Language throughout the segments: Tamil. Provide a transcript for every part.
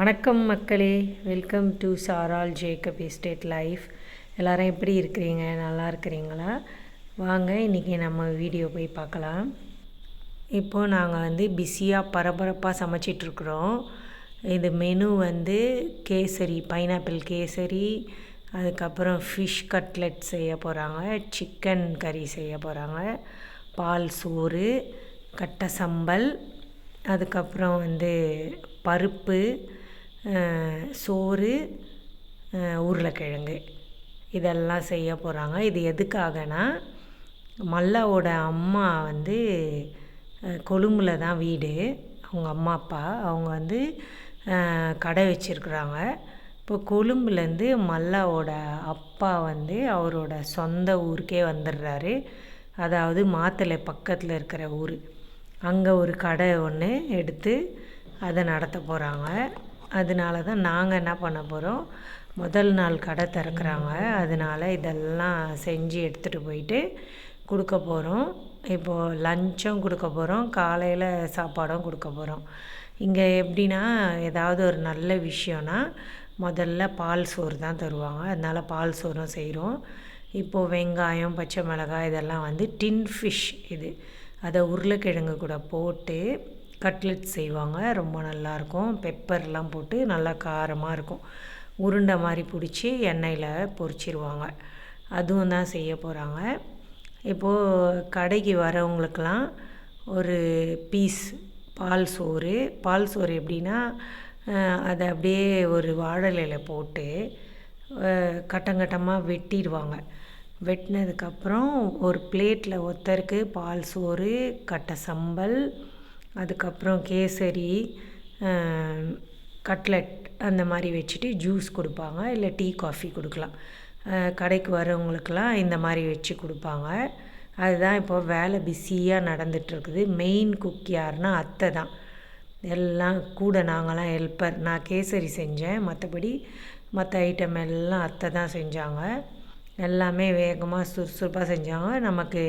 வணக்கம் மக்களே. வெல்கம் டு சாரால் ஜேக்கப் எஸ்டேட் லைஃப் எல்லோரும் எப்படி இருக்கிறீங்க? நல்லா இருக்கிறீங்களா? வாங்க இன்றைக்கி நம்ம வீடியோ போய் பார்க்கலாம். இப்போது நாங்கள் வந்து பிஸியாக பரபரப்பாக சமைச்சிட்ருக்குறோம் இது மெனு வந்து கேசரி பைனாப்பிள் கேசரி அதுக்கப்புறம் ஃபிஷ் கட்லெட் செய்ய போகிறாங்க சிக்கன் கறி செய்ய போகிறாங்க பால் சோறு கட்டை சம்பல் அதுக்கப்புறம் வந்து பருப்பு சோறு உருளைக்கிழங்கு. இதெல்லாம் செய்ய போகிறாங்க இது எதுக்காகனா மல்லாவோட அம்மா வந்து கொழும்புல தான் வீடு. அவங்க அம்மா அப்பா அவங்க வந்து கடை வச்சுருக்குறாங்க. இப்போ கொழும்புலேருந்து மல்லாவோட அப்பா வந்து அவரோட சொந்த ஊருக்கே வந்துடுறாரு. அதாவது மாத்தளை பக்கத்தில் இருக்கிற ஊர். அங்கே ஒரு கடை ஒன்று எடுத்து அதை நடத்த போகிறாங்க அதனால தான் நாங்கள் என்ன பண்ண போகிறோம் முதல் நாள் கடை திறக்கிறாங்க. அதனால இதெல்லாம் செஞ்சு எடுத்துகிட்டு போயிட்டு கொடுக்க போகிறோம் இப்போது லஞ்சும் கொடுக்க போகிறோம் காலையில் சாப்பாடும் கொடுக்க போகிறோம் இங்கே எப்படின்னா ஏதாவது ஒரு நல்ல விஷயம்னா முதல்ல பால் சோறு தான் தருவாங்க. அதனால் பால் சோறும் செய்கிறோம் இப்போது வெங்காயம் பச்சை மிளகாய் இதெல்லாம் வந்து டின் ஃபிஷ் இது. அதை உருளைக்கிழங்கு கூட போட்டு கட்லெட் செய்வாங்க ரொம்ப நல்லாயிருக்கும் பெப்பர்லாம் போட்டு நல்லா காரமாக இருக்கும். உருண்டை மாதிரி பிடிச்சி எண்ணெயில் பொரிச்சிருவாங்க. அதுவும் தான் செய்ய போகிறாங்க இப்போது கடைக்கு வரவங்களுக்கெல்லாம் ஒரு பீஸ் பால் சோறு. பால் சோறு எப்படின்னா அதை அப்படியே ஒரு வாழலையில் போட்டு கட்டங்கட்டமாக வெட்டிடுவாங்க. வெட்டினதுக்கப்புறம் ஒரு பிளேட்டில் ஒருத்தருக்கு பால் சோறு கட்டை சம்பல் அதுக்கப்புறம் கேசரி கட்லெட் அந்த மாதிரி வச்சுட்டு ஜூஸ் கொடுப்பாங்க இல்லை டீ காஃபி கொடுக்கலாம். கடைக்கு வரவங்களுக்கெல்லாம் இந்த மாதிரி வச்சு கொடுப்பாங்க. அதுதான் இப்போ வேலை பிஸியாக நடந்துகிட்ருக்குது. மெயின் குக் யாருன்னா அத்தை தான். எல்லாம் கூட நாங்களாம் ஹெல்ப்பர். நான் கேசரி செஞ்சேன். மற்றபடி மற்ற ஐட்டம் எல்லாம் அத்தை தான் செஞ்சாங்க. எல்லாமே வேகமாக சுறுசுறுப்பாக செஞ்சாங்க. நமக்கு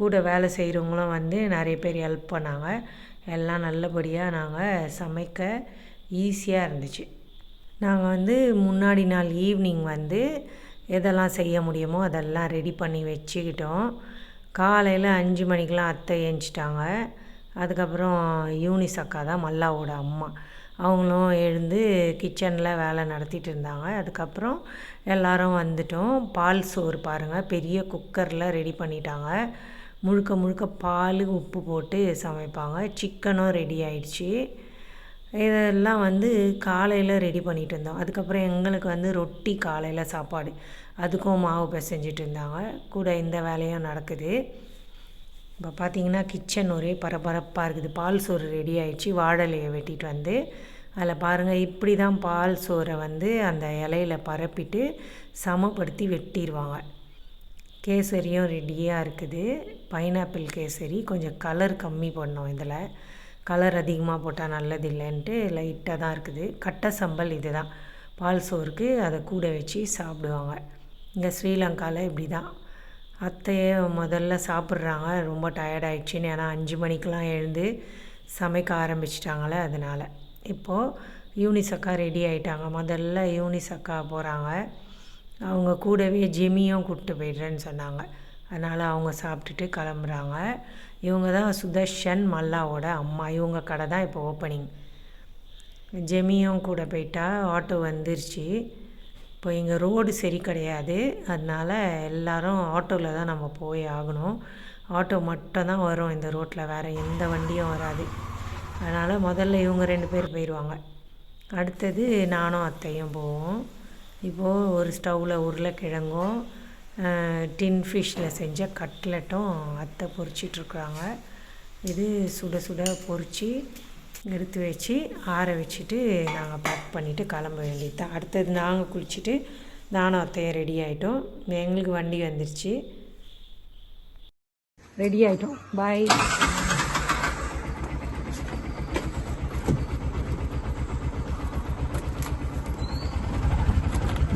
கூட வேலை செய்கிறவங்களும் வந்து நிறைய பேர் ஹெல்ப் பண்ணாங்க. எல்லாம் நல்லபடியாக நாங்கள் சமைக்க ஈஸியாக இருந்துச்சு. நாங்கள் வந்து முன்னாடி நாள் ஈவினிங் வந்து எதெல்லாம் செய்ய முடியுமோ அதெல்லாம் ரெடி பண்ணி வச்சுக்கிட்டோம். காலையில் அஞ்சு மணிக்கெலாம் அத்தை ஏஞ்சிட்டாங்க அதுக்கப்புறம் யூனிஸ் அக்கா தான் மல்லாவோட அம்மா. அவங்களும் எழுந்து கிச்சனில் வேலை நடத்திட்டு இருந்தாங்க. அதுக்கப்புறம் எல்லாரும் வந்துட்டோம். பால் சோறு பாருங்கள் பெரிய குக்கரில் ரெடி பண்ணிட்டாங்க. முழுக்க முழுக்க பால் உப்பு போட்டு சமைப்பாங்க. சிக்கனும் ரெடி ஆயிடுச்சு. இதெல்லாம் வந்து காலையில் ரெடி பண்ணிட்டு இருந்தோம். அதுக்கப்புறம் எங்களுக்கு வந்து ரொட்டி காலையில் சாப்பாடு. அதுக்கும் மாவு பிசைஞ்சிட்டு இருந்தாங்க. கூட இந்த வேலையும் நடக்குது. இப்போ பார்த்தீங்கன்னா கிச்சன் ஒரே பரபரப்பாக இருக்குது. பால் சோறு ரெடி ஆயிடுச்சு. வாழலையை வெட்டிட்டு வந்து அதில் பாருங்கள் இப்படி தான் பால் சோறை வந்து அந்த இலையில பரப்பிட்டு சமப்படுத்தி வெட்டிடுவாங்க கேசரியும் ரெடியாக இருக்குது. பைனாப்பிள் கேசரி கொஞ்சம் கலர் கம்மி பண்ணோம் இதில். கலர் அதிகமாக போட்டால் நல்லது இல்லைன்ட்டு லைட்டாக தான் இருக்குது. கட்டை சம்பல் இது தான் பால் சோறுக்கு அதை கூட வச்சு சாப்பிடுவாங்க. இங்கே ஸ்ரீலங்காவில் இப்படி தான். அத்தையே முதல்ல சாப்பிட்றாங்க. ரொம்ப டயர்டாயிடுச்சின்னு ஏன்னா அஞ்சு மணிக்கெலாம் எழுந்து சமைக்க ஆரம்பிச்சிட்டாங்களே அதனால். இப்போது யூனிஸ் அக்கா ரெடி ஆகிட்டாங்க முதல்ல யூனிஸ் அக்கா போகிறாங்க. அவங்க கூடவே ஜெமியும் கூப்பிட்டு போய்ட்றேன்னு சொன்னாங்க. அதனால் அவங்க சாப்பிட்டுட்டு கிளம்புறாங்க. இவங்க தான் சுதர்ஷன் மல்லாவோட அம்மா. இவங்க கடை தான் இப்போ ஓப்பனிங் ஜெமியும் கூட போயிட்டா ஆட்டோ வந்துருச்சு. இப்போ இங்கே ரோடு சரி கிடையாது. அதனால் எல்லாரும் ஆட்டோவில் தான் நம்ம போய் ஆகணும். ஆட்டோ மட்டும் தான் வரும் இந்த ரோட்டில் வேறு எந்த வண்டியும் வராது. அதனால் முதல்ல இவங்க ரெண்டு பேர் போயிடுவாங்க அடுத்தது நானும் அத்தையும் போவோம். இப்போது ஒரு ஸ்டவ்வில் உருளைக்கிழங்கும் டின் ஃபிஷ்ஷில் செஞ்ச கட்லெட்டும் அத்தை பொரிச்சிட்ருக்குறாங்க. இது சுட சுட பொரித்து எடுத்து வச்சு ஆற வச்சுட்டு நாங்கள் பேக் பண்ணிவிட்டு கிளம்ப வேண்டியது தான் அடுத்தது நாங்கள் குளிச்சுட்டு நானும் அத்தையும் ரெடி ஆகிட்டோம் எங்களுக்கு வண்டி வந்துருச்சு. ரெடி ஆகிட்டோம் பாய்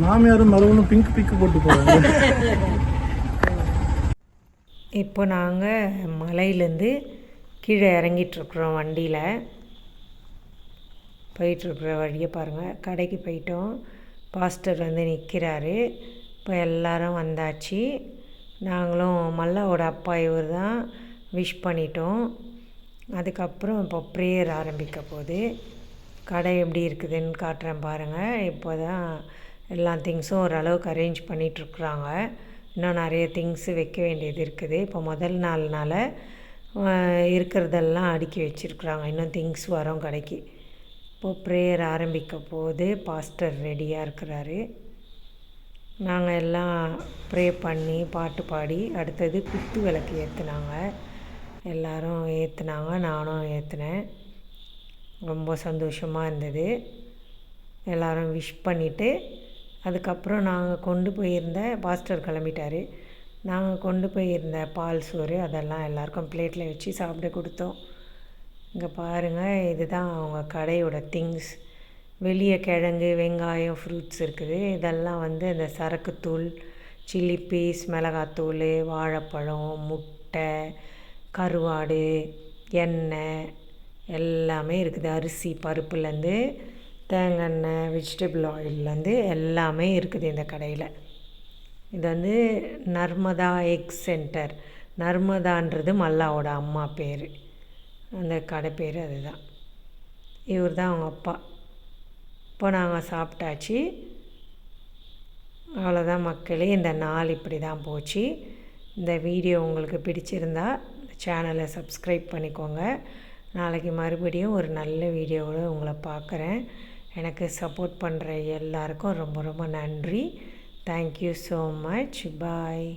மாமியாரும் மருமனும் பிங்க் பிங்க் போட்டு போகிறாங்க இப்போ நாங்கள் மலையிலேருந்து கீழே இறங்கிட்டுருக்குறோம் வண்டியில். போயிட்டுருக்குற வழியை பாருங்கள் கடைக்கு போயிட்டோம். பாஸ்டர் வந்து நிற்கிறாரு இப்போ எல்லாரும் வந்தாச்சு. நாங்களும் மல்லாவோட அப்பா இவர் தான் விஷ் பண்ணிட்டோம். அதுக்கப்புறம் இப்போ ப்ரேயர் ஆரம்பிக்க போகுது. கடை எப்படி இருக்குதுன்னு காட்டுறேன் பாருங்கள் இப்போ தான் எல்லா திங்ஸும் ஓரளவுக்கு அரேஞ்ச் பண்ணிகிட்ருக்குறாங்க இன்னும் நிறைய திங்ஸு வைக்க வேண்டியது இருக்குது. இப்போ முதல் நாள்னால இருக்கிறதெல்லாம் அடுக்கி வச்சுருக்குறாங்க. இன்னும் திங்ஸ் வரும் கடைக்கு. இப்போது ப்ரேயர் ஆரம்பிக்க போது பாஸ்டர் ரெடியாக இருக்கிறாரு. நாங்கள் எல்லாம் ப்ரே பண்ணி பாட்டு பாடி அடுத்தது குத்து விளக்கு ஏற்றுனாங்க எல்லாரும் ஏற்றுனாங்க நானும் ஏற்றுனேன் ரொம்ப சந்தோஷமாக இருந்தது. எல்லாரும் விஷ் பண்ணிவிட்டு அதுக்கப்புறம் நாங்கள் கொண்டு போயிருந்த பாஸ்டர் கிளம்பிட்டாரு. நாங்கள் கொண்டு போயிருந்த பால் சோறு அதெல்லாம் எல்லாருக்கும் பிளேட்டில் வச்சு சாப்பிட கொடுத்தோம். இங்கே பாருங்கள் இதுதான் அவங்க கடையோட திங்ஸ். வெளியே கிழங்கு வெங்காயம் ஃப்ரூட்ஸ் இருக்குது. இதெல்லாம் வந்து இந்த சரக்குத்தூள் சில்லி பீஸ் மிளகாத்தூள் வாழைப்பழம் முட்டை கருவாடு எண்ணெய் எல்லாமே இருக்குது. அரிசி பருப்புலேருந்து தேங்காய் எண்ணெய் வெஜிடபிள் ஆயில்லேருந்து எல்லாமே இருக்குது இந்த கடையில். இது வந்து நர்மதா எக் சென்டர். நர்மதான்றது மல்லாவோட அம்மா பேர். அந்த கடை பேர் அதுதான். இவர் தான் அவங்க அப்பா. இப்போ நாங்கள் சாப்பிட்டாச்சு. அவ்வளோதான் மக்களே இந்த நாள் இப்படி தான் போச்சு. இந்த வீடியோ உங்களுக்கு பிடிச்சிருந்தா சேனலை சப்ஸ்கிரைப் பண்ணிக்கோங்க. நாளைக்கு மறுபடியும் ஒரு நல்ல வீடியோவோட உங்களை பார்க்குறேன். எனக்கு சப்போர்ட் பண்ணுற எல்லாருக்கும் ரொம்ப ரொம்ப நன்றி. Thank you so much bye